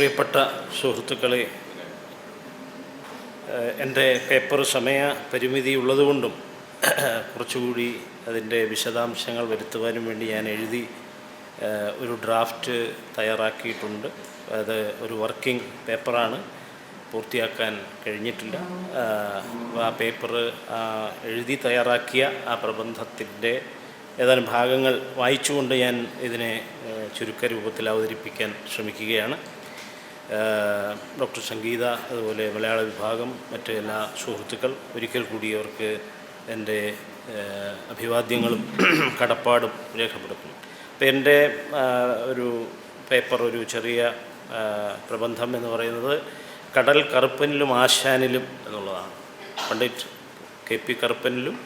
പ്രിയപ്പെട്ട സുഹൃത്തുക്കളെ എന്റെ പേപ്പർ സമയ പരിമിതി ഉള്ളതുകൊണ്ടും കുറച്ചുകൂടി അതിന്റെ വിശദാംശങ്ങൾ വരുത്തുവാനും വേണ്ടി ഞാൻ എഴുതി ഒരു ഡ്രാഫ്റ്റ് തയ്യാറാക്കിയിട്ടുണ്ട്. അത് ഒരു വർക്കിംഗ് പേപ്പറാണ് പൂർത്തിയാക്കാൻ കഴിഞ്ഞിട്ടില്ല. ആ പേപ്പർ എഴുതി തയ്യാറാക്കിയ ആ പ്രബന്ധത്തിന്റെ ഏതാനും ഭാഗങ്ങൾ വായിച്ചുകൊണ്ട് ഞാൻ ഇതിനെ ചുരുക്ക രൂപത്തിൽ അവതരിപ്പിക്കാൻ ശ്രമിക്കുകയാണ്. ഡോക്ടർ സംഗീത അതുപോലെ മലയാള വിഭാഗം മറ്റ് എല്ലാ സുഹൃത്തുക്കൾ ഒരിക്കൽ കൂടി അവർക്ക് എന്റെ അഭിവാദ്യങ്ങളും കടപ്പാടും രേഖപ്പെടുത്തുന്നു. അപ്പോൾ എന്റെ ഒരു പേപ്പർ ഒരു ചെറിയ പ്രബന്ധം എന്ന് പറയുന്നത് കടൽ കറുപ്പനിലും ആശാനിലും എന്നുള്ളതാണ്. പണ്ഡിറ്റ് കെ പി കറുപ്പനിലും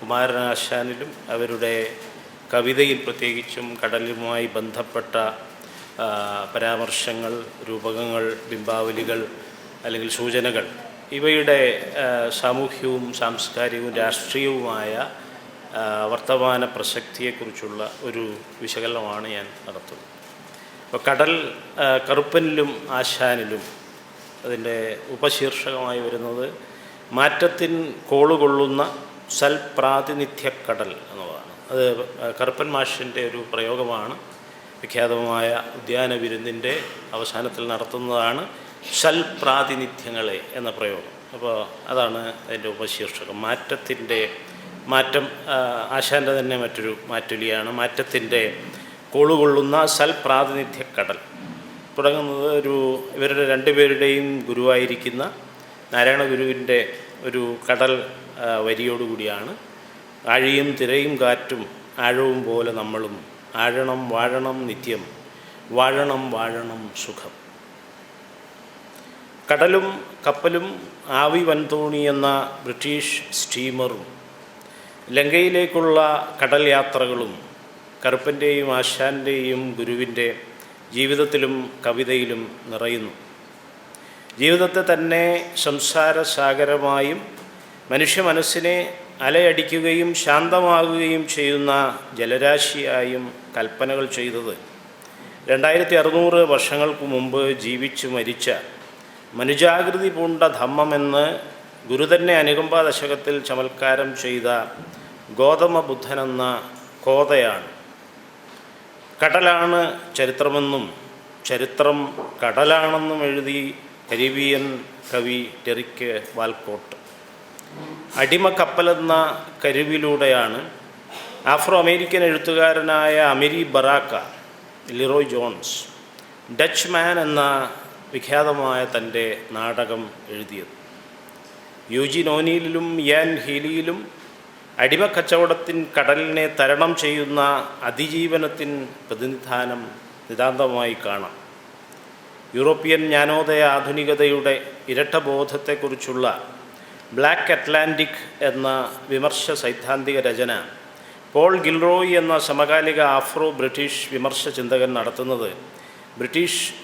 കുമാരനാശാനിലും അവരുടെ കവിതയിൽ പ്രത്യേകിച്ചും കടലുമായി ബന്ധപ്പെട്ട പരാമർശങ്ങൾ രൂപകങ്ങൾ ബിംബാവലികൾ അല്ലെങ്കിൽ സൂചനകൾ ഇവയുടെ സാമൂഹ്യവും സാംസ്കാരികവും രാഷ്ട്രീയവുമായ വർത്തമാന പ്രസക്തിയെക്കുറിച്ചുള്ള ഒരു വിശകലനമാണ് ഞാൻ നടത്തുന്നത്. അപ്പോൾ കടൽ കറുപ്പനിലും ആശാനിലും അതിന്റെ ഉപശീർഷകമായി വരുന്നത് മാറ്റത്തിൻ കോളുകൊള്ളുന്ന സൽപ്രാതിനിധ്യക്കടൽ എന്നുള്ളതാണ്. അത് കറുപ്പൻ മാഷിന്റെ ഒരു പ്രയോഗമാണ്. വിഖ്യാതമായ ഉദ്യാന വിരുന്നിന്റെ അവസാനത്തിൽ നടത്തുന്നതാണ് സൽപ്രാതിനിധ്യങ്ങളെ എന്ന പ്രയോഗം. അപ്പോൾ അതാണ് അതിന്റെ ഉപശീർഷകം. മാറ്റത്തിന്റെ മാറ്റം ആശാന്റെ തന്നെ മറ്റൊരു മാറ്റൊലിയാണ്. മാറ്റത്തിന്റെ കോളുകൊള്ളുന്ന സൽപ്രാതിനിധ്യക്കടൽ തുടങ്ങുന്നത് ഒരു ഇവരുടെ രണ്ടുപേരുടെയും ഗുരുവായിരിക്കുന്ന നാരായണ ഗുരുവിന്റെ ഒരു കടൽ വരിയോടുകൂടിയാണ്. ആഴിയും തിരയും കാറ്റും ആഴവും പോലെ നമ്മളും ആഴണം വാഴണം നിത്യം. വാഴണം വാഴണം സുഖം. കടലും കപ്പലും ആവി വൻതോണി എന്ന ബ്രിട്ടീഷ് സ്റ്റീമറും ലങ്കയിലേക്കുള്ള കടൽ യാത്രകളും കറുപ്പന്റെയും ആശാന്റെയും ഗുരുവിന്റെ ജീവിതത്തിലും കവിതയിലും നിറയുന്നു. ജീവിതത്തെ തന്നെ സംസാരസാഗരമായും മനുഷ്യ മനസ്സിനെ അലയടിക്കുകയും ശാന്തമാകുകയും ചെയ്യുന്ന ജലരാശിയായും കൽപ്പനകൾ ചെയ്തത്. രണ്ടായിരത്തി അറുന്നൂറ് വർഷങ്ങൾക്ക് മുമ്പ് ജീവിച്ചു മരിച്ച മനുജാകൃതി പൂണ്ട ധമ്മമെന്ന് ഗുരുതന്നെ അനുകമ്പ ദശകത്തിൽ ചമൽക്കാരം ചെയ്ത ഗോതമ ബുദ്ധനെന്ന കോതയാണ്. കടലാണ് ചരിത്രമെന്നും ചരിത്രം കടലാണെന്നും എഴുതി കരീബിയൻ കവി ടെറിക്ക് വാൽക്കോട്ട്. അടിമക്കപ്പലെന്ന കരുവിലൂടെയാണ് ആഫ്രോ അമേരിക്കൻ എഴുത്തുകാരനായ Amiri Baraka LeRoi Jones Dutchman എന്ന വിഖ്യാതമായ തന്റെ നാടകം എഴുതിയത്. യൂജി നോനിയിലും യാൻ ഹീലിയിലും അടിമക്കച്ചവടത്തിൻ കടലിനെ തരണം ചെയ്യുന്ന അതിജീവനത്തിൻ പ്രതിനിധാനം നിതാന്തമായി കാണാം. യൂറോപ്യൻ ജ്ഞാനോദയ ആധുനികതയുടെ ഇരട്ടബോധത്തെക്കുറിച്ചുള്ള ബ്ലാക്ക് അറ്റ്ലാന്റിക് എന്ന വിമർശ സൈദ്ധാന്തിക രചന പോൾ ഗിൽറോയി എന്ന സമകാലിക ആഫ്രോ ബ്രിട്ടീഷ് വിമർശ ചിന്തകൻ നടത്തുന്നത് ബ്രിട്ടീഷ്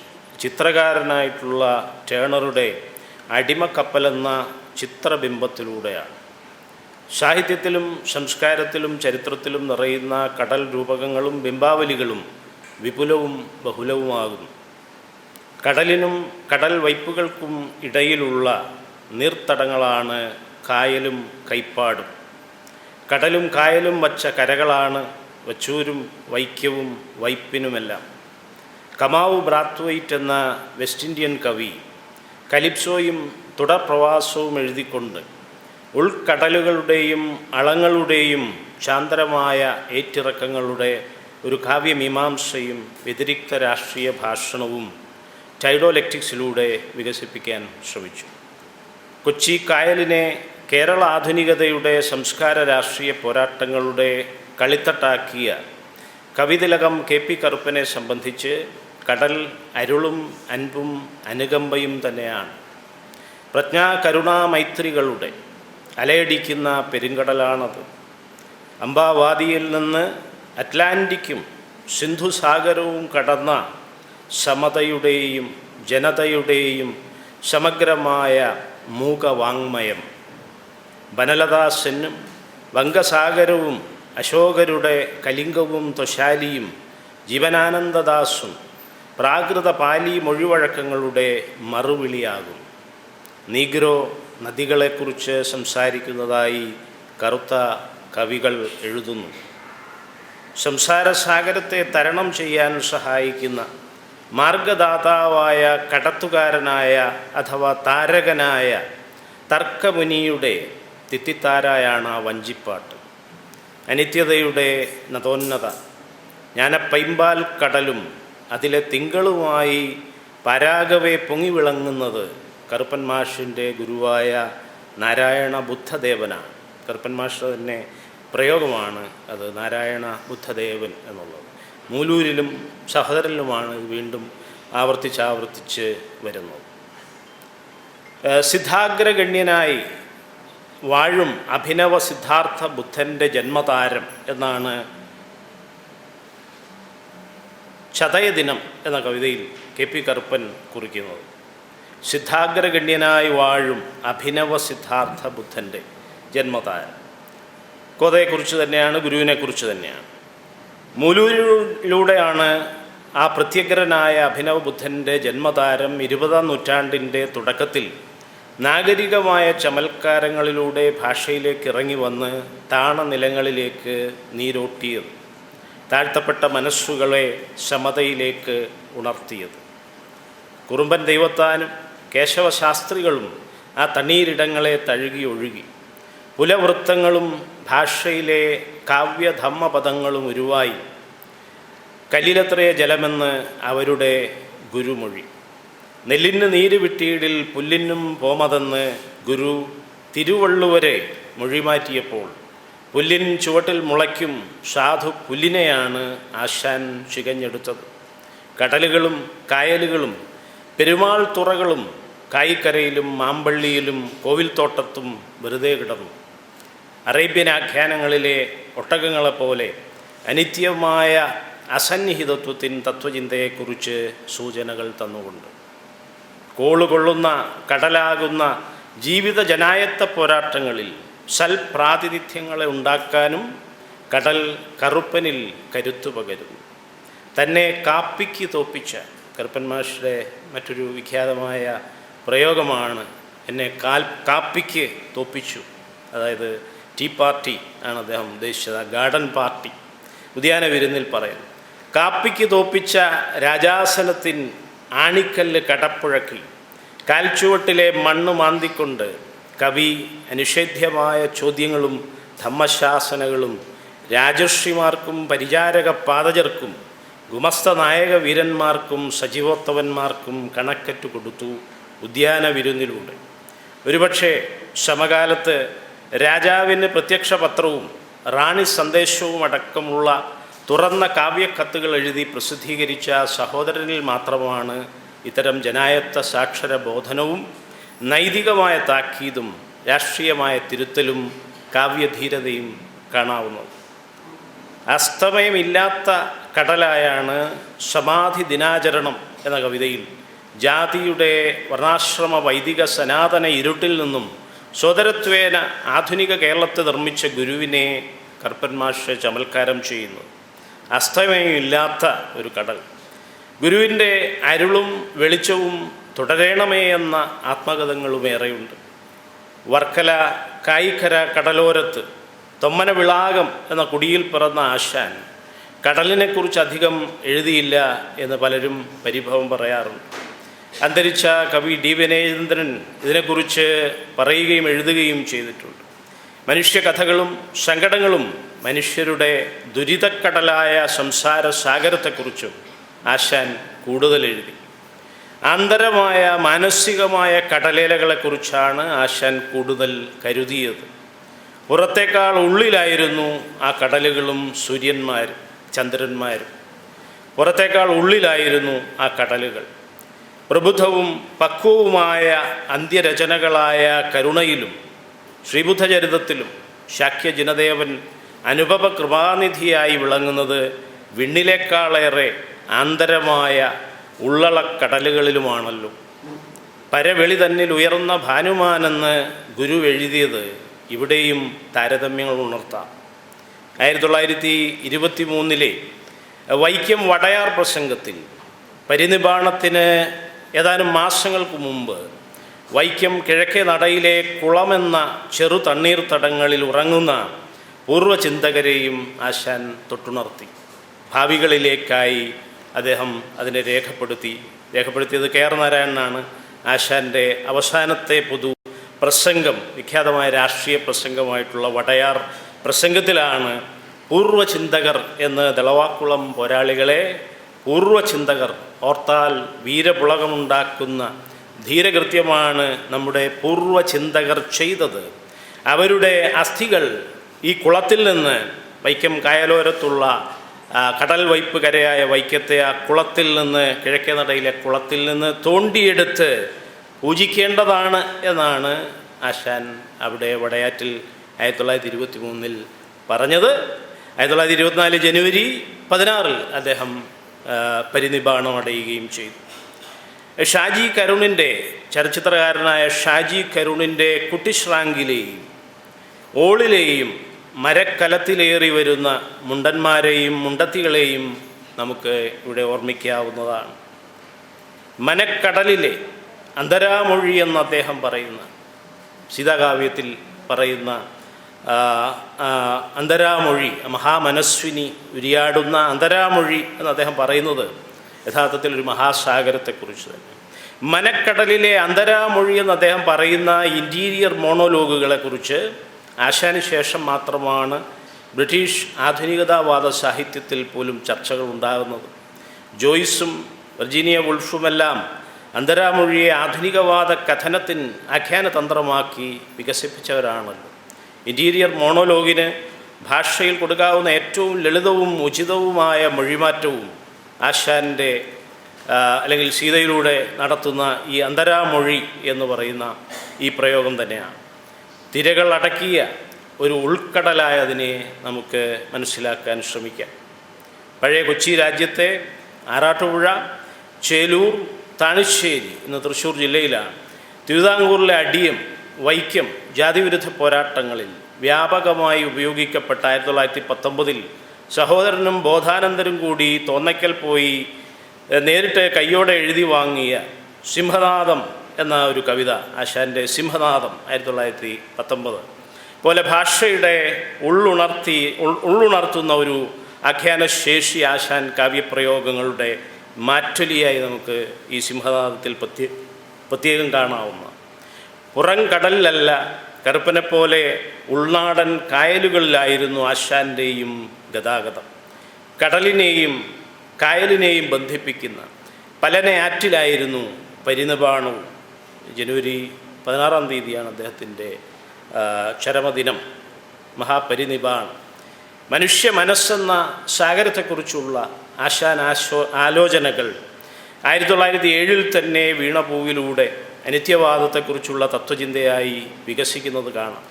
ചിത്രകാരനായിട്ടുള്ള ടേണറുടെ അടിമക്കപ്പലെന്ന ചിത്രബിംബത്തിലൂടെയാണ്. സാഹിത്യത്തിലും സംസ്കാരത്തിലും ചരിത്രത്തിലും നിറയുന്ന കടൽ രൂപകങ്ങളും ബിംബാവലികളും വിപുലവും ബഹുലവുമാകുന്നു. കടലിനും കടൽ വൈപ്പുകൾക്കും ഇടയിലുള്ള നീർത്തടങ്ങളാണ് കായലും കൈപ്പാടും. കടലും കായലും വച്ച കരകളാണ് വച്ചൂരും വൈക്കവും വൈപ്പിനുമെല്ലാം. കമാവ് ബ്രാത്വൈറ്റ് എന്ന വെസ്റ്റ് ഇന്ത്യൻ കവി കലിപ്സോയും തുടർപ്രവാസവും എഴുതിക്കൊണ്ട് ഉൾക്കടലുകളുടെയും അളങ്ങളുടെയും ശാന്തരമായ ഏറ്റിറക്കങ്ങളുടെ ഒരു കാവ്യമീമാംസയും വ്യതിരിക്ത രാഷ്ട്രീയ ഭാഷണവും ടൈഡോലെക്റ്റിക്സിലൂടെ വികസിപ്പിക്കാൻ ശ്രമിച്ചു. കൊച്ചി കായലിനെ കേരള ആധുനികതയുടെ സംസ്കാര രാഷ്ട്രീയ പോരാട്ടങ്ങളുടെ കളിത്തട്ടാക്കിയ കവിതിലകം കെ പി കറുപ്പനെ സംബന്ധിച്ച് കടൽ അരുളും അൻപും അനുകമ്പയും തന്നെയാണ്. പ്രജ്ഞാ കരുണാമൈത്രികളുടെ അലയടിക്കുന്ന പെരുങ്കടലാണത്. അംബാവാദിയിൽ നിന്ന് അറ്റ്ലാന്റിക്കും സിന്ധുസാഗരവും കടന്ന സമതയുടെയും ജനതയുടെയും സമഗ്രമായ മൂകവാങ്മയം. വനലദാസനും വംഗസാഗരവും അശോകരുടെ കലിംഗവും തൊശാലിയും ജീവനാനന്ദദാസും പ്രാകൃത പാലി മൊഴിവഴക്കങ്ങളുടെ മറുവിളിയാകും. നീഗ്രോ നദികളെക്കുറിച്ച് സംസാരിക്കുന്നതായി കറുത്ത കവികൾ എഴുതുന്നു. സംസാരസാഗരത്തെ തരണം ചെയ്യാൻ സഹായിക്കുന്ന മാർഗദാതാവായ കടത്തുകാരനായ അഥവാ താരകനായ തർക്കമുനിയുടെ തിത്തിത്താരായാണ് ആ വഞ്ചിപ്പാട്ട്. അനിത്യതയുടെ നതോന്നത ജ്ഞാനപ്പൈമ്പാൽ കടലും അതിലെ തിങ്കളുമായി പരാഗവെ പൊങ്ങി വിളങ്ങുന്നത് കറുപ്പൻ മാഷിന്റെ ഗുരുവായ നാരായണ ബുദ്ധദേവനാണ്. കറുപ്പൻ മാഷ് തന്നെ പ്രയോഗമാണ് അത് നാരായണ ബുദ്ധദേവൻ എന്നുള്ളത്. മൂലൂരിലും സഹോദരനിലുമാണ് വീണ്ടും ആവർത്തിച്ചാവർത്തിച്ച് വരുന്നത്. സിദ്ധാഗ്രഗണ്യനായി വാഴും അഭിനവ സിദ്ധാർത്ഥ ബുദ്ധന്റെ ജന്മതാരം എന്നാണ് ചതയദിനം എന്ന കവിതയിൽ കെ പി കറുപ്പൻ കുറിക്കുന്നത്. സിദ്ധാഗ്രഗണ്യനായി വാഴും അഭിനവ സിദ്ധാർത്ഥ ബുദ്ധന്റെ ജന്മതാരം. കോതയെക്കുറിച്ച് തന്നെയാണ് ഗുരുവിനെക്കുറിച്ച് തന്നെയാണ്. മൂലൂരിലൂടെയാണ് ആ പ്രത്യഗ്രനായ അഭിനവ ബുദ്ധന്റെ ജന്മതാരം ഇരുപതാം നൂറ്റാണ്ടിന്റെ തുടക്കത്തിൽ നാഗരികമായ ചമൽക്കാരങ്ങളിലൂടെ ഭാഷയിലേക്ക് ഇറങ്ങി വന്ന് താണനിലങ്ങളിലേക്ക് നീരോട്ടിയത് താഴ്ത്തപ്പെട്ട മനസ്സുകളെ സമതയിലേക്ക് ഉണർത്തിയത്. കുറുമ്പൻ ദൈവത്താനും കേശവശാസ്ത്രികളും ആ തണ്ണീരിടങ്ങളെ തഴുകി ഒഴുകി. പുലവൃത്തങ്ങളും ഭാഷയിലെ കാവ്യധമ്മപദങ്ങളും ഉരുവായി കല്ലിലത്രയ ജലമെന്ന് അവരുടെ ഗുരുമൊഴി. നെല്ലിന് നീര് വിട്ടിയിടിൽ പുല്ലിനും പോമതെന്ന് ഗുരു തിരുവള്ളുവരെ മൊഴിമാറ്റിയപ്പോൾ പുല്ലിൻ ചുവട്ടിൽ മുളയ്ക്കും സാധു പുല്ലിനെയാണ് ആശാൻ ചികഞ്ഞെടുത്തത് കടലുകളും കായലുകളും പെരുമാൾ തുറകളും കായിക്കരയിലും മാമ്പള്ളിയിലും കോവിൽത്തോട്ടത്തും വെറുതെ കിടന്നു. അറേബ്യൻ ആഖ്യാനങ്ങളിലെ ഒട്ടകങ്ങളെപ്പോലെ അനിത്യമായ അസന്നിഹിതത്വത്തിൻ തത്വചിന്തയെക്കുറിച്ച് സൂചനകൾ തന്നുകൊണ്ട്. കോളുകൊള്ളുന്ന കടലാകുന്ന ജീവിത ജനായത്ത പോരാട്ടങ്ങളിൽ സൽപ്രാതിനിധ്യങ്ങളെ ഉണ്ടാക്കാനും കടൽ കറുപ്പനിൽ കരുത്തു പകരുന്നു. തന്നെ കാപ്പിക്ക് തോപ്പിച്ച കറുപ്പൻ മാഷിയുടെ മറ്റൊരു വിഖ്യാതമായ പ്രയോഗമാണ് എന്നെ കാൽ കാപ്പിക്ക് തോപ്പിച്ചു. അതായത് ടീ പാർട്ടി ആണ് അദ്ദേഹം ഉദ്ദേശിച്ചത്. Garden party. ഉദ്യാന വിരുന്നിൽ പറയുന്നു കാപ്പിക്ക് തോപ്പിച്ച രാജാസനത്തിൻ ആണിക്കല്ല് കടപ്പുഴക്കി കാൽച്ചുവട്ടിലെ മണ്ണ് മാന്തിക്കൊണ്ട് കവി അനിഷേധ്യമായ ചോദ്യങ്ങളും ധമ്മശാസനകളും രാജർഷിമാർക്കും പരിചാരക പാതജർക്കും ഗുമസ്ത നായക വീരന്മാർക്കും സജീവോത്തവന്മാർക്കും കണക്കറ്റ് കൊടുത്തു ഉദ്യാന വിരുന്നിലൂടെ. ഒരുപക്ഷെ സമകാലത്ത് രാജാവിന് പ്രത്യക്ഷ പത്രവും റാണി സന്ദേശവും അടക്കമുള്ള തുറന്ന കാവ്യക്കത്തുകൾ എഴുതി പ്രസിദ്ധീകരിച്ച സഹോദരനിൽ മാത്രമാണ് ഇത്തരം ജനായത്ത സാക്ഷര ബോധനവും നൈതികമായ താക്കീതും രാഷ്ട്രീയമായ തിരുത്തലും കാവ്യധീരതയും കാണാവുന്നത്. അസ്തമയമില്ലാത്ത കടലായാണ് സമാധി ദിനാചരണം എന്ന കവിതയിൽ ജാതിയുടെ വർണാശ്രമ വൈദിക സനാതന ഇരുട്ടിൽ നിന്നും സോദരത്വേന ആധുനിക കേരളത്തെ നിർമ്മിച്ച ഗുരുവിനെ കർപ്പൻ ചമൽക്കാരം ചെയ്യുന്നു. അസ്തമയമില്ലാത്ത ഒരു കടൽ. ഗുരുവിന്റെ അരുളും വെളിച്ചവും തുടരണമേ എന്ന ആത്മകഥങ്ങളും ഏറെയുണ്ട്. വർക്കല കായിക്കര കടലോരത്ത് തൊമ്മന വിളാകം എന്ന കുടിയിൽ പിറന്ന ആശാൻ കടലിനെക്കുറിച്ച് അധികം എഴുതിയില്ല എന്ന് പലരും പരിഭവം പറയാറുണ്ട്. അന്തരിച്ച കവി ഡി വിനയചന്ദ്രൻ ഇതിനെക്കുറിച്ച് പറയുകയും എഴുതുകയും ചെയ്തിട്ടുണ്ട്. മനുഷ്യകഥകളും സങ്കടങ്ങളും മനുഷ്യരുടെ ദുരിതക്കടലായ സംസാര സാഗരത്തെക്കുറിച്ചും ആശാൻ കൂടുതൽ എഴുതി. ആന്തരമായ മാനസികമായ കടലേലകളെക്കുറിച്ചാണ് ആശാൻ കൂടുതൽ കരുതിയത്. പുറത്തേക്കാൾ ഉള്ളിലായിരുന്നു ആ കടലുകളും സൂര്യന്മാരും ചന്ദ്രന്മാരും. പുറത്തേക്കാൾ ഉള്ളിലായിരുന്നു ആ കടലുകൾ. പ്രബുദ്ധവും പക്വവുമായ അന്ത്യരചനകളായ കരുണയിലും ശ്രീബുദ്ധചരിതത്തിലും ശാക്യ ജനദേവൻ അനുഭവ കൃപാനിധിയായി വിളങ്ങുന്നത് വിണ്ണിലേക്കാളേറെ ആന്തരമായ ഉള്ളളക്കടലുകളിലുമാണല്ലോ. പരവെളി തന്നിൽ ഉയർന്ന ഭാനുമാനെന്ന് ഗുരു എഴുതിയത് ഇവിടെയും താരതമ്യങ്ങൾ ഉണർത്താം. ആയിരത്തി തൊള്ളായിരത്തി ഇരുപത്തി മൂന്നിലെ വൈക്കം വടയാർ പ്രസംഗത്തിൽ പരിനിബാണത്തിന് ഏതാനും മാസങ്ങൾക്ക് മുമ്പ് വൈക്കം കിഴക്കേ നടയിലെ കുളമെന്ന ചെറു തണ്ണീർത്തടങ്ങളിൽ ഉറങ്ങുന്ന പൂർവചിന്തകരെയും ആശാൻ തൊട്ടുണർത്തി. ഭാവികളിലേക്കായി അദ്ദേഹം അതിനെ രേഖപ്പെടുത്തി. രേഖപ്പെടുത്തിയത് കെ ആർ നാരായണനാണ്. ആശാന്റെ അവസാനത്തെ പൊതു പ്രസംഗം വിഖ്യാതമായ രാഷ്ട്രീയ പ്രസംഗമായിട്ടുള്ള വടയാർ പ്രസംഗത്തിലാണ് പൂർവചിന്തകർ എന്ന് ദളവാക്കുളം പോരാളികളെ പൂർവചിന്തകർ ഓർത്താൽ വീരപുളകമുണ്ടാക്കുന്ന ധീരകൃത്യമാണ് നമ്മുടെ പൂർവചിന്തകർ ചെയ്തത്. അവരുടെ അസ്ഥികൾ ഈ കുളത്തിൽ നിന്ന് വൈക്കം കായലോരത്തുള്ള കടൽ വൈപ്പ് കരയായ വൈക്കത്തെ ആ കുളത്തിൽ നിന്ന് കിഴക്കേ നടയിലെ കുളത്തിൽ നിന്ന് തോണ്ടിയെടുത്ത് പൂജിക്കേണ്ടതാണ് എന്നാണ് ആശാൻ അവിടെ വടയാറ്റിൽ ആയിരത്തി തൊള്ളായിരത്തി ഇരുപത്തി മൂന്നിൽ പറഞ്ഞത്. ആയിരത്തി തൊള്ളായിരത്തി ഇരുപത്തിനാല് ജനുവരി പതിനാറിൽ അദ്ദേഹം പരിനിബാണം അടയുകയും ചെയ്തു. ഷാജി കരുണിന്റെ ചലച്ചിത്രകാരനായ ഷാജി കരുണിന്റെ കുട്ടിശ്രാങ്കിലെയും ഓളിലെയും മരക്കലത്തിലേറി വരുന്ന മുണ്ടന്മാരെയും മുണ്ടത്തികളെയും നമുക്ക് ഇവിടെ ഓർമ്മിക്കാവുന്നതാണ്. മനക്കടലിലെ അന്തരാമൊഴി എന്ന് അദ്ദേഹം പറയുന്ന സീതാകാവ്യത്തിൽ പറയുന്ന അന്തരാമൊഴി മഹാമനസ്വിനി ഉരിയാടുന്ന അന്തരാമൊഴി എന്ന് അദ്ദേഹം പറയുന്നത് യഥാർത്ഥത്തിൽ ഒരു മഹാസാഗരത്തെക്കുറിച്ച് തന്നെ. മനക്കടലിലെ അന്തരാമൊഴി എന്ന് അദ്ദേഹം പറയുന്ന ഇന്റീരിയർ മോണോലോഗുകളെക്കുറിച്ച് ആശാന് ശേഷം മാത്രമാണ് ബ്രിട്ടീഷ് ആധുനികതാവാദ സാഹിത്യത്തിൽ പോലും ചർച്ചകൾ ഉണ്ടാകുന്നത്. ജോയ്സും വെർജീനിയ വുൾഫുമെല്ലാം അന്തരാമൊഴിയെ ആധുനികവാദ കഥനത്തിന് ആഖ്യാനതന്ത്രമാക്കി വികസിപ്പിച്ചവരാണല്ലോ. ഇന്റീരിയർ മോണോലോഗിന് ഭാഷയിൽ കൊടുക്കാവുന്ന ഏറ്റവും ലളിതവും ഉചിതവുമായ മൊഴിമാറ്റവും ആശാന്റെ അല്ലെങ്കിൽ സീതയിലൂടെ നടത്തുന്ന ഈ അന്തരാമൊഴി എന്ന് പറയുന്ന ഈ പ്രയോഗം തന്നെയാണ്. തിരകൾ അടക്കിയ ഒരു ഉൾക്കടലായതിനെ നമുക്ക് മനസ്സിലാക്കാൻ ശ്രമിക്കാം. പഴയ കൊച്ചി രാജ്യത്തെ ആറാട്ടുപുഴ ചേലൂർ താണിശ്ശേരി എന്ന തൃശ്ശൂർ ജില്ലയിലാണ്. തിരുവിതാംകൂറിലെ അടിയം വൈക്കം ജാതിവിരുദ്ധ പോരാട്ടങ്ങളിൽ വ്യാപകമായി ഉപയോഗിക്കപ്പെട്ട ആയിരത്തി തൊള്ളായിരത്തി പത്തൊമ്പതിൽ സഹോദരനും ബോധാനന്ദരും കൂടി തോന്നയ്ക്കൽ പോയി നേരിട്ട് കയ്യോടെ എഴുതി വാങ്ങിയ സിംഹനാഥം എന്ന ഒരു കവിത ആശാന്റെ സിംഹനാഥം ആയിരത്തി തൊള്ളായിരത്തി പത്തൊമ്പത് പോലെ ഭാഷയുടെ ഉള്ളുണർത്തി ഉള്ളുണർത്തുന്ന ഒരു ആഖ്യാനശേഷി ആശാൻ കാവ്യപ്രയോഗങ്ങളുടെ മാറ്റൊലിയായി നമുക്ക് ഈ സിംഹനാഥത്തിൽ പ്രത്യേ പ്രത്യേകം കാണാവുന്ന പുറം കടലിലല്ല കറുപ്പനെപ്പോലെ ഉൾനാടൻ കായലുകളിലായിരുന്നു ആശാന്റെയും ഗതാഗതം. കടലിനെയും കായലിനെയും ബന്ധിപ്പിക്കുന്ന പലനെ ആറ്റിലായിരുന്നു പരിനിബാണവും ജനുവരി പതിനാറാം തീയതിയാണ് അദ്ദേഹത്തിന്റെ ചരമദിനം മഹാപരിനിബാണം മനുഷ്യ മനസ്സെന്ന സാഗരത്തെക്കുറിച്ചുള്ള ആശാൻ ആശോ ആലോചനകൾ ആയിരത്തി തൊള്ളായിരത്തി ഏഴിൽ തന്നെ വീണപൂവിലൂടെ അനിത്യവാദത്തെക്കുറിച്ചുള്ള തത്വചിന്തയായി വികസിക്കുന്നത് കാണാം.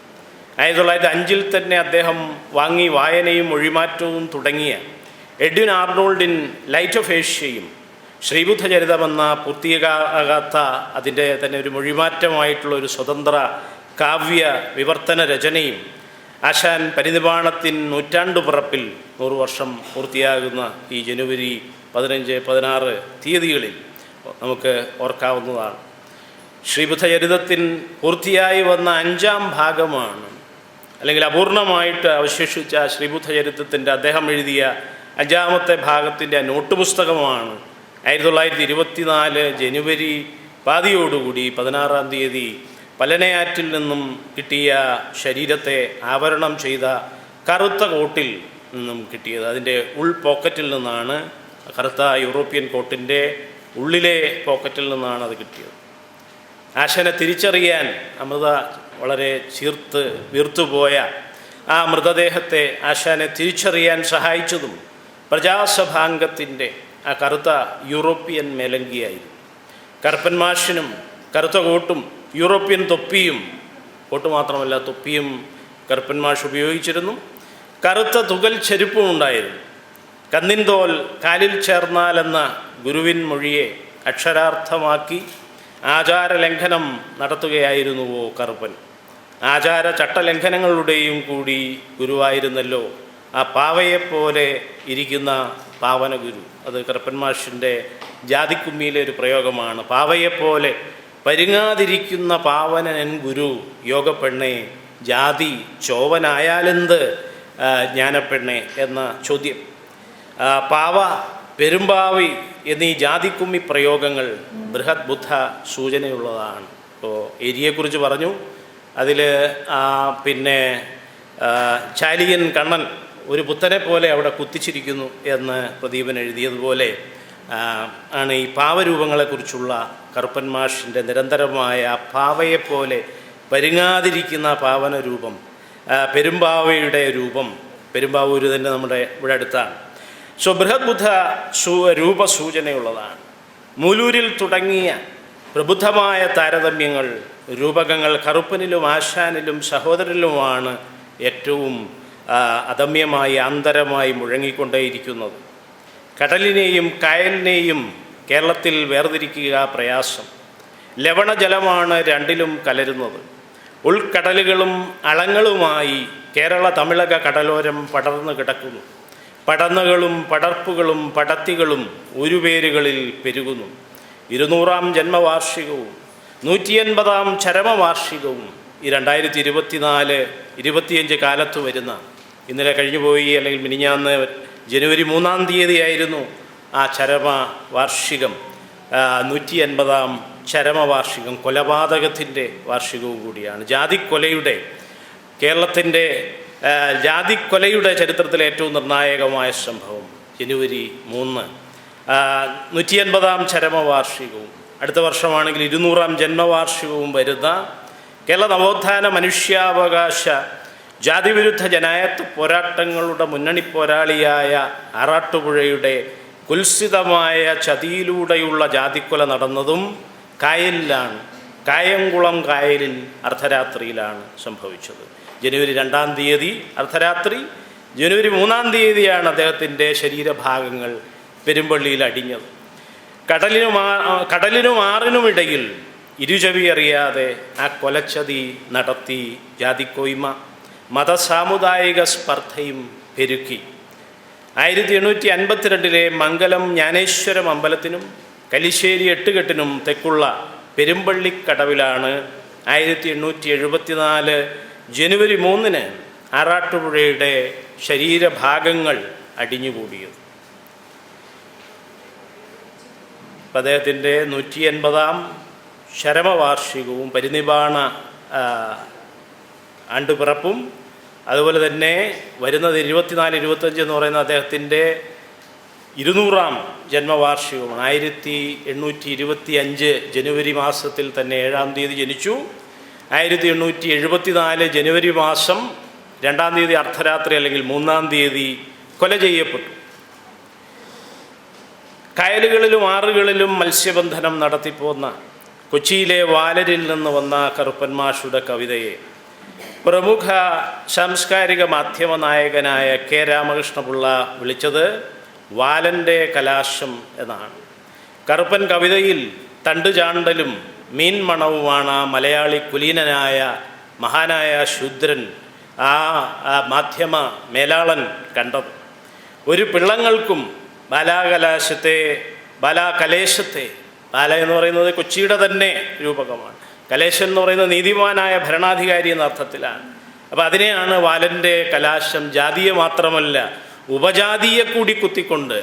ആയിരത്തി തൊള്ളായിരത്തി അഞ്ചിൽ തന്നെ അദ്ദേഹം വാങ്ങി വായനയും മൊഴിമാറ്റവും തുടങ്ങിയ എഡ്വിൻ ആർണോൾഡിൻ ലൈറ്റ് ഓഫ് ഏഷ്യയും ശ്രീബുദ്ധചരിതമെന്ന പൂർത്തീകാകാത്ത അതിന്റെ തന്നെ ഒരു മൊഴിമാറ്റമായിട്ടുള്ള ഒരു സ്വതന്ത്ര കാവ്യ വിവർത്തന രചനയും ആശാൻ പരിനിർവാണത്തിൻ നൂറ്റാണ്ടു പിറപ്പിൽ നൂറു വർഷം പൂർത്തിയാകുന്ന ഈ ജനുവരി പതിനഞ്ച് പതിനാറ് തീയതികളിൽ നമുക്ക് ഓർക്കാവുന്നതാണ്. ശ്രീബുദ്ധചരിതത്തിൻ പൂർത്തിയായി വന്ന അഞ്ചാം ഭാഗമാണ്. അല്ലെങ്കിൽ അപൂർണമായിട്ട് അവശേഷിച്ച ശ്രീബുദ്ധചരിത്രത്തിന്റെ അദ്ദേഹം എഴുതിയ അഞ്ചാമത്തെ ഭാഗത്തിന്റെ നോട്ട് പുസ്തകമാണ്. ആയിരത്തി തൊള്ളായിരത്തി ഇരുപത്തിനാല് ജനുവരി പാതിയോടുകൂടി പതിനാറാം തീയതി പലനയാറ്റിൽ നിന്നും കിട്ടിയ ശരീരത്തെ ആവരണം ചെയ്ത കറുത്ത കോട്ടിൽ നിന്നും കിട്ടിയത്. അതിന്റെ ഉൾ പോക്കറ്റിൽ നിന്നാണ് കറുത്ത യൂറോപ്യൻ കോട്ടിന്റെ ഉള്ളിലെ പോക്കറ്റിൽ നിന്നാണ് അത് കിട്ടിയത്. ആശനെ തിരിച്ചറിയാൻ അമൃത വളരെ ചീർത്ത് വീർത്തുപോയ ആ മൃതദേഹത്തെ ആശാനെ തിരിച്ചറിയാൻ സഹായിച്ചതും പ്രജാസഭാംഗത്തിന്റെ ആ കറുത്ത യൂറോപ്യൻ മേലങ്കിയായിരുന്നു. കറുപ്പൻ മാഷിനും കറുത്ത കോട്ടും യൂറോപ്യൻ തൊപ്പിയും കോട്ട് മാത്രമല്ല തൊപ്പിയും കറുപ്പൻ മാഷ് ഉപയോഗിച്ചിരുന്നു. കറുത്ത തുകൽ ചെരുപ്പും ഉണ്ടായിരുന്നു. കന്നിൻ തോൽ കാലിൽ ചേർന്നാലെന്ന ഗുരുവിൻ മൊഴിയെ അക്ഷരാർത്ഥമാക്കി ആചാരലംഘനം നടത്തുകയായിരുന്നുവോ കറുപ്പൻ? ആചാര ചട്ടലംഘനങ്ങളുടെയും കൂടി ഗുരുവായിരുന്നല്ലോ ആ പാവയെപ്പോലെ ഇരിക്കുന്ന പാവനഗുരു. അത് കറുപ്പൻ മാഷിന്റെ ജാതിക്കുമ്മിയിലെ ഒരു പ്രയോഗമാണ്. പാവയെപ്പോലെ പരുങ്ങാതിരിക്കുന്ന പാവനൻ ഗുരു യോഗപ്പെണ്ണെ ജാതി ചോവനായാലെന്ത് ജ്ഞാനപ്പെണ്ണെ എന്ന ചോദ്യം. പാവ പെരുമ്പാവി എന്നീ ജാതിക്കുമ്മി പ്രയോഗങ്ങൾ ബൃഹത് ബുദ്ധ സൂചനയുള്ളതാണ്. ഇപ്പോൾ എരിയെക്കുറിച്ച് പറഞ്ഞു. അതിൽ പിന്നെ ചാലിയൻ കണ്ണൻ ഒരു പുത്തനെ പോലെ അവിടെ കുത്തിച്ചിരിക്കുന്നു എന്ന് പ്രദീപൻ എഴുതിയതുപോലെ ആണ് ഈ പാവരൂപങ്ങളെക്കുറിച്ചുള്ള കറുപ്പൻ മാഷിന്റെ നിരന്തരമായ പാവയെപ്പോലെ പരുങ്ങാതിരിക്കുന്ന പാവന രൂപം പെരുമ്പാവയുടെ രൂപം പെരുമ്പാവൂര് തന്നെ നമ്മുടെ ഇവിടെ അടുത്താണ്. സോ ബൃഹത് ബുദ്ധ സൂ രൂപസൂചനയുള്ളതാണ്. മൂലൂരിൽ തുടങ്ങിയ പ്രബുദ്ധമായ താരതമ്യങ്ങൾ രൂപകങ്ങൾ കറുപ്പനിലും ആശാനിലും സഹോദരനിലുമാണ് ഏറ്റവും അദമ്യമായി അന്തരമായി മുഴങ്ങിക്കൊണ്ടേയിരിക്കുന്നത്. കടലിനെയും കായലിനെയും കേരളത്തിൽ വേർതിരിക്കുക പ്രയാസം. ലവണജലമാണ് രണ്ടിലും കലരുന്നത്. ഉൾക്കടലുകളും അളങ്ങളുമായി കേരള തമിഴക കടലോരം പടർന്നു കിടക്കുന്നു. പടന്നുകളും പടർപ്പുകളും പടത്തികളും ഒരു ഉരുപേരുകളിൽ പെരുകുന്നു. ഇരുന്നൂറാം ജന്മവാർഷികവും നൂറ്റിയൻപതാം ചരമവാർഷികവും ഈ രണ്ടായിരത്തി ഇരുപത്തിനാല് ഇരുപത്തിയഞ്ച് കാലത്ത് വരുന്ന ഇന്നലെ കഴിഞ്ഞുപോയി അല്ലെങ്കിൽ മിനിഞ്ഞാന്ന് ജനുവരി മൂന്നാം തീയതിയായിരുന്നു ആ ചരമ വാർഷികം നൂറ്റി അൻപതാം ചരമവാർഷികം കൊലപാതകത്തിന്റെ വാർഷികവും കൂടിയാണ്. ജാതിക്കൊലയുടെ കേരളത്തിന്റെ ജാതിക്കൊലയുടെ ചരിത്രത്തിലെ ഏറ്റവും നിർണായകമായ സംഭവം ജനുവരി മൂന്ന്. നൂറ്റി അൻപതാം ചരമവാർഷികവും അടുത്ത വർഷമാണെങ്കിൽ ഇരുന്നൂറാം ജന്മവാർഷികവും വരുന്ന കേരള നവോത്ഥാന മനുഷ്യാവകാശ ജാതിവിരുദ്ധ ജനായത്ത് പോരാട്ടങ്ങളുടെ മുന്നണി പോരാളിയായ ആറാട്ടുപുഴയുടെ കുൽസിതമായ ചതിയിലൂടെയുള്ള ജാതിക്കൊല നടന്നതും കായലിലാണ്. കായംകുളം കായലിൽ അർദ്ധരാത്രിയിലാണ് സംഭവിച്ചത്. ജനുവരി രണ്ടാം തീയതി അർദ്ധരാത്രി. ജനുവരി മൂന്നാം തീയതിയാണ് അദ്ദേഹത്തിന്റെ ശരീരഭാഗങ്ങൾ പെരുമ്പള്ളിയിൽ അടിഞ്ഞത്. കടലിനും കടലിനും ആറിനുമിടയിൽ ഇരുചവി അറിയാതെ ആ കൊലച്ചതി നടത്തി ജാതിക്കോയ്മ മതസാമുദായിക സ്പർദ്ധയും പെരുക്കി. ആയിരത്തി എണ്ണൂറ്റി അൻപത്തിരണ്ടിലെ മംഗലം ജ്ഞാനേശ്വരം അമ്പലത്തിനും കലിശ്ശേരി എട്ടുകെട്ടിനും തെക്കുള്ള പെരുമ്പള്ളിക്കടവിലാണ് ആയിരത്തി എണ്ണൂറ്റി എഴുപത്തിനാല് ജനുവരി മൂന്നിന് ആറാട്ടുപുഴയുടെ ശരീരഭാഗങ്ങൾ അടിഞ്ഞുകൂടിയത്. അപ്പം അദ്ദേഹത്തിന്റെ നൂറ്റി എൺപതാം ശരമവാർഷികവും പരിനിബാണ ആണ്ടുപിറപ്പും അതുപോലെ തന്നെ വരുന്നത് ഇരുപത്തിനാല് ഇരുപത്തഞ്ച് എന്ന് പറയുന്ന അദ്ദേഹത്തിന്റെ ഇരുന്നൂറാം ജന്മവാർഷികമാണ് ആയിരത്തി എണ്ണൂറ്റി ഇരുപത്തി അഞ്ച് ജനുവരി മാസത്തിൽ തന്നെ ഏഴാം തീയതി ജനിച്ചു. ആയിരത്തി എണ്ണൂറ്റി എഴുപത്തിനാല് ജനുവരി മാസം രണ്ടാം തീയതി അർദ്ധരാത്രി അല്ലെങ്കിൽ മൂന്നാം തീയതി കൊല ചെയ്യപ്പെട്ടു. കായലുകളിലും ആറുകളിലും മത്സ്യബന്ധനം നടത്തിപ്പോന്ന കൊച്ചിയിലെ വാലരിൽ നിന്ന് വന്ന കറുപ്പൻ കവിതയെ പ്രമുഖ സാംസ്കാരിക മാധ്യമ നായകനായ കെ രാമകൃഷ്ണപിള്ള വിളിച്ചത് വാലന്റെ കലാശം എന്നാണ്. കറുപ്പൻ കവിതയിൽ തണ്ടുചാണ്ടലും മീൻ മണവുമാണ് ആ മലയാളി കുലീനനായ മഹാനായ ശൂദ്രൻ ആ മാധ്യമ മേലാളൻ കണ്ടത്. ഒരു പിള്ളങ്ങൾക്കും ബാലാകലാശത്തെ ബാലാകലേശത്തെ ബാല എന്ന് പറയുന്നത് കൊച്ചിയുടെ തന്നെ രൂപകമാണ്. കലേശൻ എന്ന് പറയുന്നത് നീതിമാനായ ഭരണാധികാരി എന്ന അർത്ഥത്തിലാണ്. അപ്പോൾ അതിനെയാണ് വാലന്റെ കലാശം ജാതിയെ മാത്രമല്ല ഉപജാതിയെ കൂടി കുത്തിക്കൊണ്ട്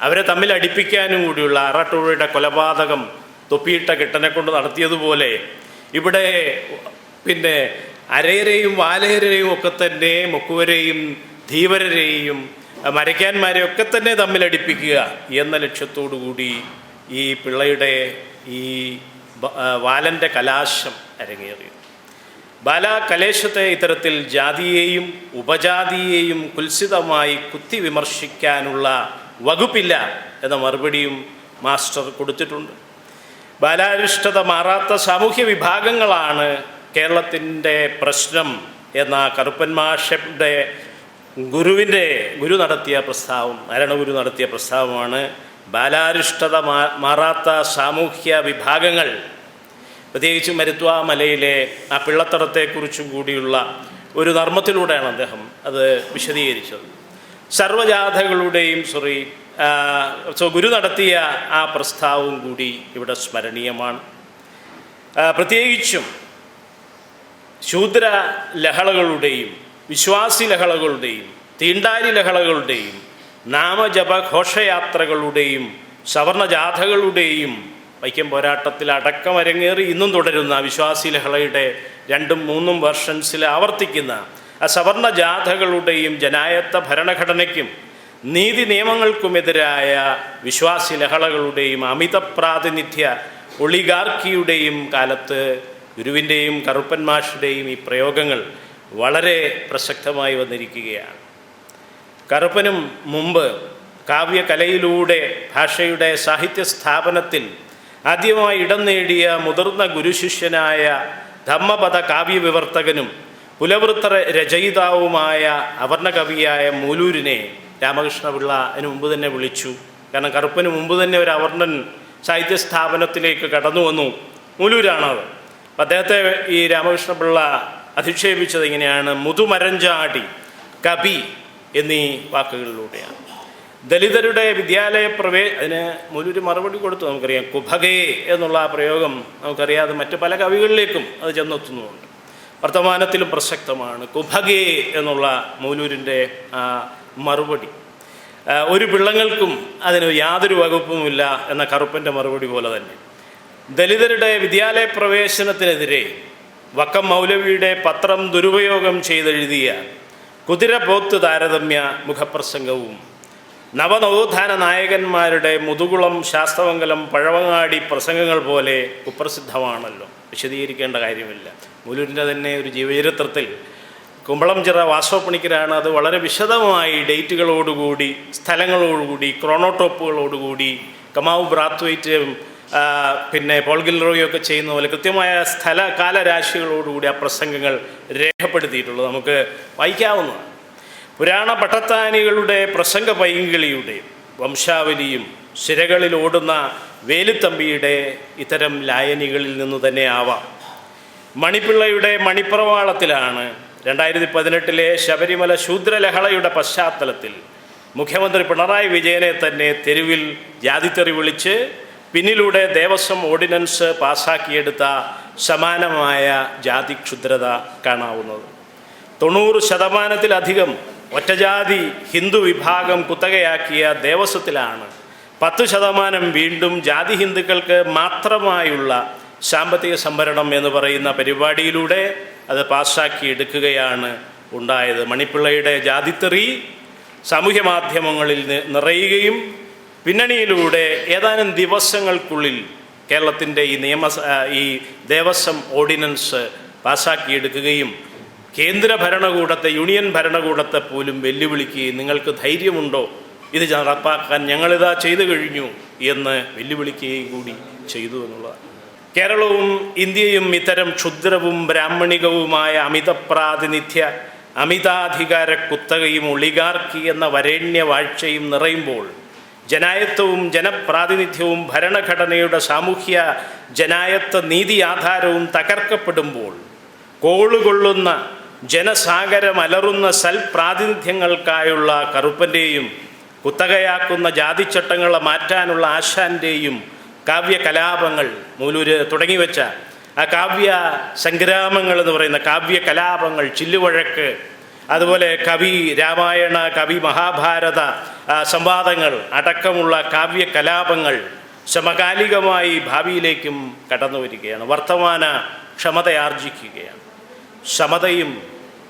അവരെ തമ്മിൽ അടിപ്പിക്കാനും കൂടിയുള്ള അറട്ടുഴയുടെ കൊലപാതകം തൊപ്പിയിട്ട കെട്ടനെ കൊണ്ട് നടത്തിയതുപോലെ ഇവിടെ പിന്നെ അരയരെയും വാലയരെയും ഒക്കെ തന്നെ മുക്കുവരെയും ധീവരരെയും മരയ്ക്കാന്മാരെ ഒക്കെ തന്നെ തമ്മിലടിപ്പിക്കുക എന്ന ലക്ഷ്യത്തോടു കൂടി ഈ പിള്ളയുടെ ഈ വാലന്റെ കലാശം അരങ്ങേറി ബാല കലേശത്തെ ഇത്തരത്തിൽ ജാതിയെയും ഉപജാതിയെയും കുൽസിതമായി കുത്തി വിമർശിക്കാനുള്ള വകുപ്പില്ല എന്ന മറുപടിയും മാസ്റ്റർ കൊടുത്തിട്ടുണ്ട്. ബാലാരിഷ്ടത മാറാത്ത സാമൂഹ്യ വിഭാഗങ്ങളാണ് കേരളത്തിന്റെ പ്രശ്നം എന്ന കറുപ്പൻ മാഷയുടെ ഗുരുവിന്റെ ഗുരു നടത്തിയ പ്രസ്താവം നാരായണഗുരു നടത്തിയ പ്രസ്താവമാണ് ബാലാരിഷ്ടത മാ- മാറാത്ത സാമൂഹ്യ വിഭാഗങ്ങൾ. പ്രത്യേകിച്ച് മരുത്വ മലയിലെ ആ പിള്ളത്തടത്തെക്കുറിച്ചും കൂടിയുള്ള ഒരു നർമ്മത്തിലൂടെയാണ് അദ്ദേഹം അത് വിശദീകരിച്ചത്. സർവജാഥകളുടെയും സോറി സോ ഗുരു നടത്തിയ ആ പ്രസ്താവവും കൂടി ഇവിടെ സ്മരണീയമാണ്. പ്രത്യേകിച്ചും ശൂദ്ര ലഹളകളുടെയും വിശ്വാസി ലഹളകളുടെയും തീണ്ടാരി ലഹളകളുടെയും നാമജപ ഘോഷയാത്രകളുടെയും സവർണജാഥകളുടെയും വൈക്കം പോരാട്ടത്തിൽ അടക്കം അരങ്ങേറി ഇന്നും തുടരുന്ന വിശ്വാസി ലഹളയുടെ രണ്ടും മൂന്നും വർഷൻസിൽ ആവർത്തിക്കുന്ന ആ സവർണജാഥകളുടെയും ജനായത്ത ഭരണഘടനയ്ക്കും നീതി നിയമങ്ങൾക്കുമെതിരായ വിശ്വാസി ലഹളകളുടെയും അമിത പ്രാതിനിധ്യ ഒളിഗാർക്കിയുടെയും കാലത്ത് ഗുരുവിന്റെയും കറുപ്പൻ മാഷുടെയും ഈ പ്രയോഗങ്ങൾ വളരെ പ്രസക്തമായി വന്നിരിക്കുകയാണ്. കറുപ്പനും മുമ്പ് കാവ്യകലയിലൂടെ ഭാഷയുടെ സാഹിത്യ സ്ഥാപനത്തിൽ ആദ്യമായി ഇടം നേടിയ മുതിർന്ന ഗുരുശിഷ്യനായ ധമ്മപദ കാവ്യവിവർത്തകനും പുലവൃത്ത രചയിതാവുമായ അവർണകവിയായ മൂലൂരിനെ രാമകൃഷ്ണപിള്ള അതിന് മുമ്പ് തന്നെ വിളിച്ചു. കാരണം കറുപ്പിന് മുമ്പ് തന്നെ ഒരു അവർണൻ സാഹിത്യ സ്ഥാപനത്തിലേക്ക് കടന്നു വന്നു. മൂലൂരാണത് അപ്പം അദ്ദേഹത്തെ ഈ രാമകൃഷ്ണപിള്ള അധിക്ഷേപിച്ചത് ഇങ്ങനെയാണ്. മുതുമരഞ്ചാടി കവി എന്നീ വാക്കുകളിലൂടെയാണ്. ദലിതരുടെ വിദ്യാലയ പ്രവേ അതിന് മുലൂര് മറുപടി കൊടുത്തു നമുക്കറിയാം. കുഭകേ എന്നുള്ള ആ പ്രയോഗം നമുക്കറിയാതെ മറ്റ് പല കവികളിലേക്കും അത് ചെന്നെത്തുന്നുണ്ട്. വർത്തമാനത്തിലും പ്രസക്തമാണ്. കുഭകേ എന്നുള്ള മൂലൂരിന്റെ ആ മറുപടി. ഒരു പിള്ളങ്ങൾക്കും അതിന് യാതൊരു വകുപ്പുമില്ല എന്ന കറുപ്പന്റെ മറുപടി പോലെ തന്നെ. ദലിതരുടെ വിദ്യാലയ പ്രവേശനത്തിനെതിരെ വക്കം മൗലവിയുടെ പത്രം ദുരുപയോഗം ചെയ്തെഴുതിയ കുതിരപോത്ത് താരതമ്യ മുഖപ്രസംഗവും നവനവോത്ഥാന നായകന്മാരുടെ മുതുകുളം ശാസ്ത്രമംഗലം പഴവങ്ങാടി പ്രസംഗങ്ങൾ പോലെ കുപ്രസിദ്ധമാണല്ലോ. വിശദീകരിക്കേണ്ട കാര്യമില്ല. മുലൂരിന്റെ തന്നെ ഒരു ജീവചരിത്രത്തിൽ കുമ്പളംചിറ വാസവപ്പണിക്കരാണ് അത് വളരെ വിശദമായി ഡേറ്റുകളോടുകൂടി സ്ഥലങ്ങളോടുകൂടി ക്രോണോടോപ്പുകളോടുകൂടി കമാവ് ബ്രാത്വൈറ്റും പിന്നെ പോൾ ഗിൽറോയും ഒക്കെ ചെയ്യുന്ന പോലെ കൃത്യമായ സ്ഥല കാലരാശികളോടുകൂടി ആ പ്രസംഗങ്ങൾ രേഖപ്പെടുത്തിയിട്ടുള്ളത് നമുക്ക് വായിക്കാവുന്നതാണ്. പുരാണ പട്ടത്താനികളുടെ പ്രസംഗ പൈങ്കിളിയുടെ വംശാവലിയും സിരകളിൽ ഓടുന്ന വേലുത്തമ്പിയുടെ ഇത്തരം ലായനികളിൽ നിന്ന് തന്നെ ആവാം. മണിപ്പിള്ളയുടെ മണിപ്രവാളത്തിലാണ് രണ്ടായിരത്തി പതിനെട്ടിലെ ശബരിമല ശൂദ്രലഹളയുടെ പശ്ചാത്തലത്തിൽ മുഖ്യമന്ത്രി പിണറായി വിജയനെ തന്നെ തെരുവിൽ ജാതിത്തെറി വിളിച്ച് പിന്നിലൂടെ ദേവസ്വം ഓർഡിനൻസ് പാസാക്കിയെടുത്ത സമാനമായ ജാതി ക്ഷുദ്രത കാണാവുന്നത്. തൊണ്ണൂറ് ശതമാനത്തിലധികം ഒറ്റജാതി ഹിന്ദു വിഭാഗം കുത്തകയാക്കിയ ദേവസ്വത്തിലാണ് പത്ത് ശതമാനം വീണ്ടും ജാതി ഹിന്ദുക്കൾക്ക് മാത്രമായുള്ള സാമ്പത്തിക സംവരണം എന്ന് പറയുന്ന പരിപാടിയിലൂടെ അത് പാസ്സാക്കിയെടുക്കുകയാണ് ഉണ്ടായത്. മണിപ്പിള്ളയുടെ ജാതിത്തെറി സാമൂഹ്യ മാധ്യമങ്ങളിൽ നിറയുകയും പിന്നണിയിലൂടെ ഏതാനും ദിവസങ്ങൾക്കുള്ളിൽ കേരളത്തിന്റെ ഈ നിയമ ഈ ദേവസ്വം ഓർഡിനൻസ് പാസ്സാക്കിയെടുക്കുകയും കേന്ദ്ര ഭരണകൂടത്തെ യൂണിയൻ ഭരണകൂടത്തെ പോലും വെല്ലുവിളിക്കുകയും നിങ്ങൾക്ക് ധൈര്യമുണ്ടോ? ഇത് നടപ്പാക്കാൻ ഞങ്ങളിതാ ചെയ്തു കഴിഞ്ഞു എന്ന് വെല്ലുവിളിക്കുകയും കൂടി ചെയ്തു എന്നുള്ളതാണ്. കേരളവും ഇന്ത്യയും ഇത്തരം ക്ഷുദ്രവും ബ്രാഹ്മണികവുമായ അമിത പ്രാതിനിധ്യ അമിതാധികാര കുത്തകയും ഒളിഗാർക്കി എന്ന വരേണ്യ വാഴ്ചയും നിറയുമ്പോൾ ജനായത്വവും ജനപ്രാതിനിധ്യവും ഭരണഘടനയുടെ സാമൂഹ്യ ജനായത്വ നീതി ആധാരവും തകർക്കപ്പെടുമ്പോൾ കോളുകൊള്ളുന്ന ജനസാഗരമലറുന്ന സൽപ്രാതിനിധ്യങ്ങൾക്കായുള്ള കറുപ്പന്റെയും കുത്തകയാക്കുന്ന ജാതിച്ചട്ടങ്ങളെ മാറ്റാനുള്ള ആശാന്റെയും കാവ്യകലാപങ്ങൾ മൂലൂര് തുടങ്ങിവെച്ച ആ കാവ്യ സംഗ്രാമങ്ങൾ എന്ന് പറയുന്ന കാവ്യ കലാപങ്ങൾ ചില്ലുവഴക്ക് അതുപോലെ കവി രാമായണ കവി മഹാഭാരത സംവാദങ്ങൾ അടക്കമുള്ള കാവ്യ കലാപങ്ങൾ സമകാലികമായി ഭാവിയിലേക്കും കടന്നു വരികയാണ്. വർത്തമാന ക്ഷമതയാർജിക്കുകയാണ്. സമതയും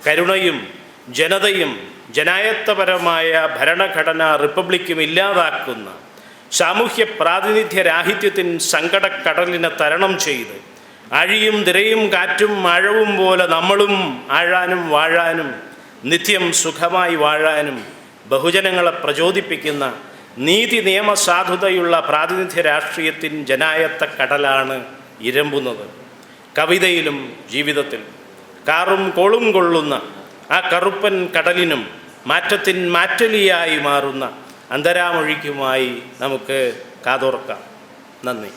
കരുണയും ജനതയും ജനായത്തപരമായ ഭരണഘടന റിപ്പബ്ലിക്കും ഇല്ലാതാക്കുന്ന സാമൂഹ്യ പ്രാതിനിധ്യ രാഹിത്യത്തിൻ സങ്കടക്കടലിനെ തരണം ചെയ്ത് അഴിയും തിരയും കാറ്റും മഴവും പോലെ നമ്മളും ആഴാനും വാഴാനും നിത്യം സുഖമായി വാഴാനും ബഹുജനങ്ങളെ പ്രചോദിപ്പിക്കുന്ന നീതി നിയമ സാധുതയുള്ള പ്രാതിനിധ്യ രാഷ്ട്രീയത്തിൻ ജനായത്ത കടലാണ് ഇരമ്പുന്നത്. കവിതയിലും ജീവിതത്തിലും കാറും കോളും കൊള്ളുന്ന ആ കറുപ്പൻ കടലിനും മാറ്റത്തിൻ മാറ്റലിയായി മാറുന്ന അന്തരാമൊഴിക്കുമായി നമുക്ക് കാതോർക്കാം. നന്ദി.